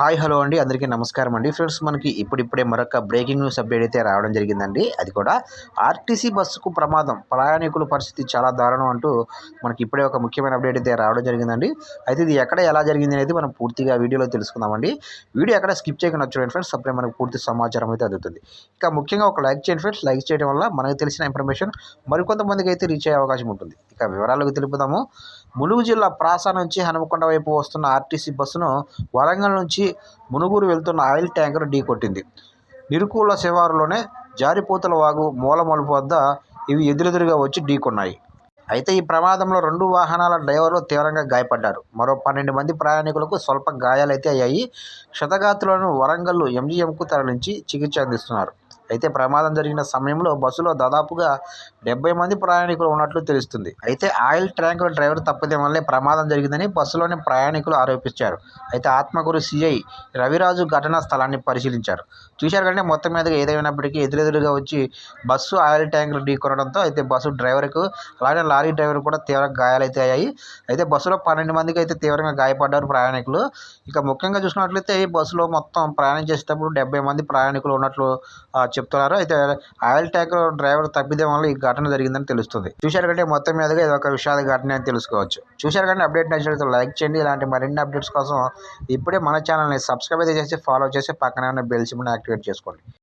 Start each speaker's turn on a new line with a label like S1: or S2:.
S1: Hi hello అండి. అందరికీ నమస్కారం అండి. ఫ్రెండ్స్ మనకి ఇప్పుడిప్పుడే మరొక బ్రేకింగ్ న్యూస్ అప్డేట్ అయితే రావడం జరిగిందండి. అది కూడా ఆర్టీసీ బస్సుకు ప్రమాదం ప్రయాణికుల పరిస్థితి చాలా దారుణం అంటూ మనకి ఇప్పుడే ఒక ముఖ్యమైన అప్డేట్ అయితే రావడం జరిగిందండి. అయితే ఇది ఎక్కడ ఎలా జరిగింది అనేది మనం పూర్తిగా వీడియోలో తెలుసుకుందామండి. వీడియో ఎక్కడ స్కిప్ చేయకుండా చూడండి ఫ్రెండ్స్. అప్పుడే మనకు పూర్తి సమాచారం అయితే అందుతుంది. ఇక ముఖ్యంగా ఒక లైక్ చేయండి ఫ్రెండ్స్. లైక్ చేయడం వల్ల మనకు తెలిసిన ఇన్ఫర్మేషన్ మరికొంతమందికి అయితే రీచ్ అయ్యే అవకాశం ఉంటుంది. యొక్క వివరాలకు తెలుపుదాము. ములుగు జిల్లా ప్రాస నుంచి హనుమకొండ వైపు వస్తున్న ఆర్టీసీ బస్సును వరంగల్ నుంచి మునుగురు వెళ్తున్న ఆయిల్ ట్యాంకర్ ఢీకొట్టింది నిరుకూల శివారులోనే జారిపోతల వాగు మూల మలుపు వద్ద ఇవి ఎదురెదురుగా వచ్చి ఢీకొన్నాయి అయితే ఈ ప్రమాదంలో రెండు వాహనాల డ్రైవర్లు తీవ్రంగా గాయపడ్డారు. మరో పన్నెండు మంది ప్రయాణికులకు స్వల్ప గాయాలైతే అయ్యాయి. క్షతగాతులను వరంగల్ ఎంజీఎంకు తరలించి చికిత్స అందిస్తున్నారు. అయితే ప్రమాదం జరిగిన సమయంలో బస్సులో దాదాపుగా డెబ్బై మంది ప్రయాణికులు ఉన్నట్లు తెలుస్తుంది. అయితే ఆయిల్ ట్యాంకుల డ్రైవర్ తప్పిదం వల్లే ప్రమాదం జరిగిందని బస్సులోని ప్రయాణికులు ఆరోపించారు. అయితే ఆత్మకూరు సిఐ రవిరాజు ఘటనా స్థలాన్ని పరిశీలించారు. చూశారు కంటే మొత్తం మీదగా ఏదైనప్పటికీ ఎదురెదురుగా వచ్చి బస్సు ఆయిల్ ట్యాంకులు ఢీకొనడంతో అయితే బస్సు డ్రైవర్కు అలాగే లారీ డ్రైవర్ కూడా తీవ్ర గాయాలైతే అయ్యాయి అయితే బస్సులో పన్నెండు మందికి అయితే తీవ్రంగా గాయపడ్డారు ప్రయాణికులు. ఇక ముఖ్యంగా చూసినట్లయితే ఈ బస్సులో మొత్తం ప్రయాణం చేసేటప్పుడు డెబ్బై మంది ప్రయాణికులు ఉన్నట్లు చెప్తున్నారు. అయితే ఆయిల్ ట్యాంక్ డ్రైవర్ తప్పిదం వల్ల ఈ ఘటన జరిగిందని తెలుస్తుంది. చూశారు కంటే మొత్తం మీదుగా ఇది ఒక విషాద ఘటన అని తెలుసుకోవచ్చు. చూశారు కంటే అప్డేట్ నచ్చినట్లయితే లైక్ చేయండి. ఇలాంటి మరిన్ని అప్డేట్స్ కోసం ఇప్పుడే మన ఛానల్ని సబ్స్క్రైబ్ అయితే చేసి ఫాలో చేసి పక్కనే ఉన్న బెల్ సిమ్ని యాక్టివేట్ చేసుకోండి.